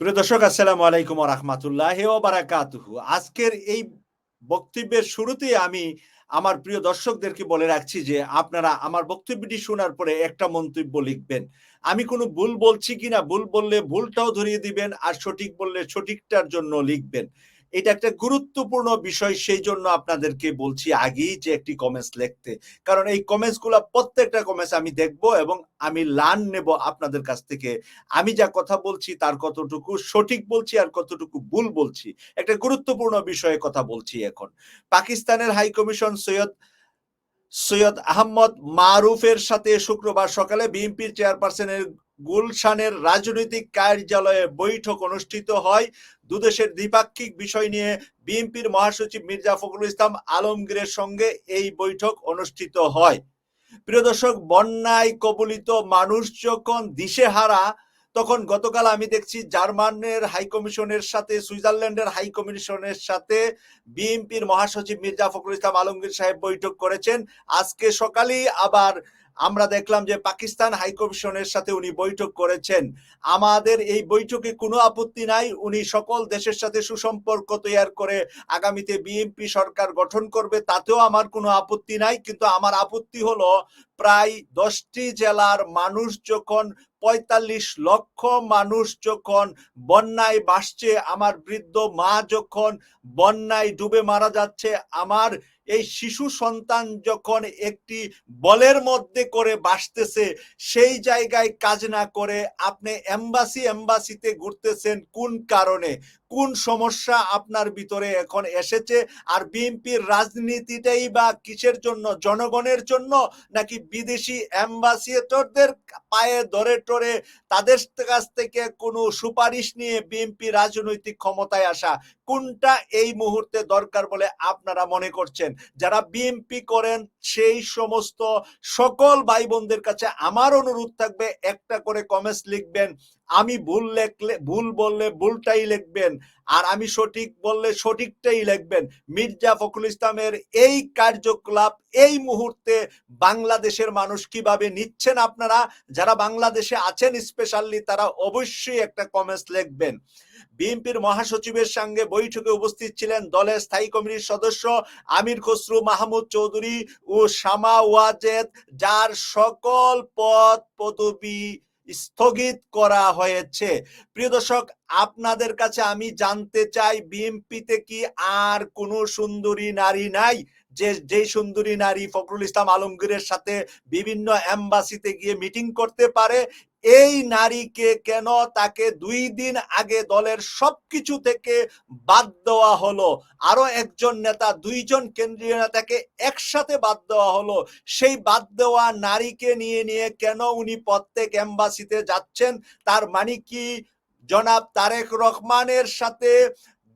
প্রিয় দর্শক, আসসালামু আলাইকুম রহমতুল্লাহ বারাকাতুহু। আজকের এই বক্তব্যের শুরুতে আমি আমার প্রিয় দর্শকদেরকে বলে রাখছি যে আপনারা আমার বক্তব্যটি শোনার পরে একটা মন্তব্য লিখবেন। আমি কোনো ভুল বলছি কিনা, ভুল বললে ভুলটাও ধরিয়ে দিবেন আর সঠিক বললে সঠিকটার জন্য লিখবেন। এটা একটা গুরুত্বপূর্ণ বিষয় সেই জন্য আপনাদেরকে বলছি আগেই যে একটি কমেন্টস লিখতে। কারণ এই কমেন্টসগুলা প্রত্যেকটা কমেন্টস আমি দেখব এবং আমি লার্ন নেব আপনাদের কাছ থেকে। আমি যা কথা বলছি তার কতটুকু সঠিক বলছি আর কতটুকু ভুল বলছি। একটা গুরুত্বপূর্ণ বিষয়ে কথা বলছি এখন। পাকিস্তানের হাই কমিশন সৈয়দ সৈয়দ আহমদ মারুফের সাথে শুক্রবার সকালে বিএনপির চেয়ারপারসনের গুলশানের রাজনৈতিক কার্যালয়ে বৈঠক অনুষ্ঠিত হয়। দুদেশের দ্বিপাক্ষিক বিষয় নিয়ে বিএনপির মহাসচিব মির্জা ফখরুল ইসলাম আলমগীরের সঙ্গে এই বৈঠক অনুষ্ঠিত হয়। প্রিয় দর্শক, বন্যায় কবলিত মানুষ যখন দিশেহারা, তখন গতকাল আমি দেখছি জার্মানের হাই কমিশনের সাথে, সুইজারল্যান্ডের হাই কমিশনের সাথে বিএনপির মহাসচিব মির্জা ফখরুল ইসলাম আলমগীর সাহেব বৈঠক করেছেন। আজকে সকালেই আবার আমরা দেখলাম যে পাকিস্তান হাইকমিশনের সাথে উনি বৈঠক করেছেন। আমাদের এই বৈঠকে কোনো আপত্তি নাই। উনি সকল দেশের সাথে সুসম্পর্ক তৈরি করে আগামীতে বিএনপি সরকার গঠন করবে, তাতেও আমার কোনো আপত্তি নাই। কিন্তু আমার আপত্তি হলো, প্রায় দশটি জেলার মানুষ যখন পঁয়তাল্লিশ লক্ষ মানুষ যখন বন্যায় বাসছে আমার বৃদ্ধ মা যখন বন্যায় ডুবে মারা যাচ্ছে, আমার এই শিশু সন্তান যখন একটি বলের মধ্যে করে বাসতেছে, সেই জায়গায় কাজ না করে আপনি এম্বাসি এম্বাসিতে ঘুরতেছেন কোন কারণে? কোন সমস্যা আপনার ভিতরে এখন এসেছে? আর বিএনপির রাজনীতিটাই বা কিসের জন্য? জনগণের জন্য? নাকি বিদেশি অ্যাম্বাসিডরদের পায়ে ধরে টরে তাদের কাছ থেকে কোনো সুপারিশ নিয়ে বিএনপি রাজনৈতিক ক্ষমতায় আসা? কোনটা এই মুহূর্তে দরকার বলে আপনারা মনে করছেন? যারা বিএমপি করেন, সেই সমস্ত সকল ভাই বোনদের কাছে আমার অনুরোধ থাকবে, একটা করে কমেন্টস লিখবেন। আমি ভুল লেখলে, ভুল বললে ভুলটাই লিখবেন আর আমি সঠিক বললে সঠিকটাই লিখবেন। মির্জা ফখরুল ইসলামের এই কার্যকলাপ এই মুহূর্তে বাংলাদেশের মানুষ কীভাবে নিচ্ছেন আপনারা? যারা বাংলাদেশে আছেন স্পেশালি তারা অবশ্যই একটা কমেন্টস লিখবেন। বিএনপির মহাসচিবের সঙ্গে বৈঠকে উপস্থিত ছিলেন দলের স্থায়ী কমিটির সদস্য আমির খসরু, মাহমুদ চৌধুরী ও শামা ওয়াজেদ, যার সকল পদ পদবি স্থগিত করা হয়েছে। প্রিয় দর্শক, আপনাদের কাছে আমি জানতে চাই বিএমপিতে কি আর কোনো সুন্দরী নারী নাই? যে যে সুন্দরী নারী ফখরুল ইসলাম আলমগীরের সাথে বিভিন্ন অ্যাম্বাসিতে গিয়ে মিটিং করতে পারে এই নারীকে কেন তাকে দুই দিন আগে দলের সবকিছু থেকে বাদ দেওয়া হলো? আরও একজন নেতা, দুইজন কেন্দ্রীয় নেতাকে একসাথে বাদ দেওয়া হলো। সেই বাদ দেওয়া নারীকে নিয়ে নিয়ে কেন উনি প্রত্যেক এম্বাসিতে যাচ্ছেন? তার মানে কি? জনাব তারেক রহমানের সাথে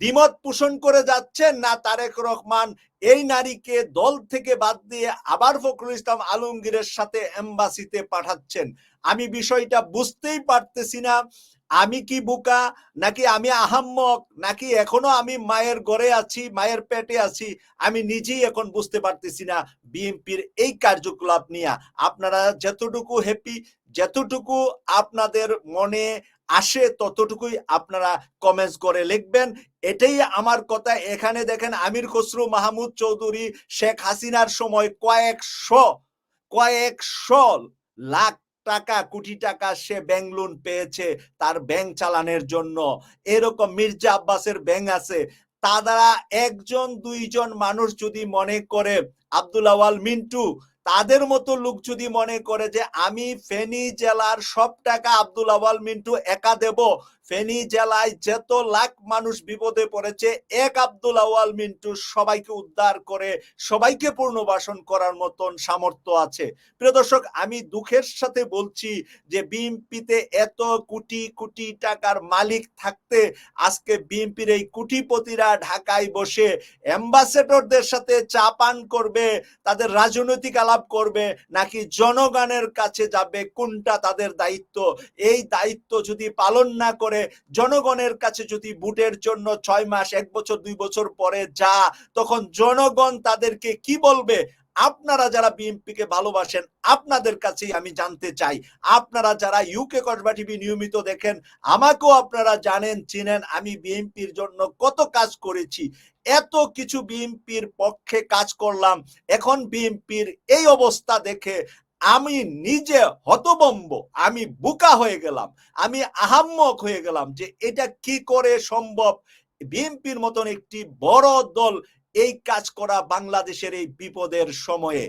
দ্বিমত পোষণ করে যাচ্ছেন, না তারেক রহমান, এই নারীকে দল থেকে বাদ দিয়ে আবার ফখরুল ইসলাম আলমগীরের সাথে এম্বাসিতে পাঠাচ্ছেন। আমি বিষয়টা বুঝতেই পারতেছি না, আমি কি বুকা, নাকি আমি আহাম্মক, নাকি এখনও আমি মায়ের ঘরে আছি, মায়ের পেটে আছি, আমি নিজেই এখন বুঝতে পারতেছি না বিএনপির এই কার্যকলাপ নিয়ে। আপনারা যতটুকু হ্যাপি যতটুকু আপনাদের মনে আসে ততটুকুই আপনারা কমেন্টস করে লিখবেন। এটাই আমার কথা। এখানে দেখেন আমির খসরু, মাহমুদ চৌধুরী, শেখ হাসিনার সময় কয়েকশো কয়েকশো লাখ টাকা, কোটি টাকা সে ব্যাংক লোন পেয়েছে তার ব্যাংক চালানোর জন্য। এরকম মির্জা আব্বাসের ব্যাংক আছে। তা দ্বারা একজন, দুইজন মানুষ যদি মনে করে, আব্দুল আওয়াল মিন্টু তাদের মতো লোক যদি মনে করে যে আমি ফেনী জেলার সব টাকা আব্দুল আওয়াল মিন্টু একা দেব ফেনী জেলায় যত লাখ মানুষ বিপদে পড়েছে, এক আব্দুল আওয়াল মিন্টু সবাইকে উদ্ধার করে সবাইকে পূর্ণবাসন করার মতন সামর্থ্য আছে। প্রিয় দর্শক, আমি দুঃখের সাথে বলছি যে বিএনপিতে এত কোটি কোটি টাকার মালিক থাকতে আজকে বিএনপির এই কুটিপতিরা ঢাকায় বসে অ্যাম্বাসেডরদের সাথে চা পান করবে, তাদের রাজনৈতিক আলাপ করবে, নাকি জনগণের কাছে যাবে, কোনটা তাদের দায়িত্ব? এই দায়িত্ব যদি পালন না করে জনগণের কাছে যদি বুটের জন্য ছয় মাস, এক বছর, দুই বছর পরে যা, তখন জনগণ তাদেরকে কি বলবে? আপনারা যারা বিএনপিকে ভালোবাসেন, আপনাদের কাছেই আমি জানতে চাই। আপনারা যারা ইউকে কসবা টিভি নিয়মিত দেখেন, আমাকেও আপনারা জানেন, চিনেন, আমি বিএনপির জন্য কত কাজ করেছি। এত কিছু বিএনপির পক্ষে কাজ করলাম। এখন বিএনপির এই অবস্থা দেখে আমি নিজে হতবম্ব, আমি বোকা হয়ে গেলাম, আমি আহাম্মক হয়ে গেলাম যে এটা কি করে সম্ভব? বিএনপির মতন একটি বড় দল এই কাজ করা বাংলাদেশের এই বিপদের সময়ে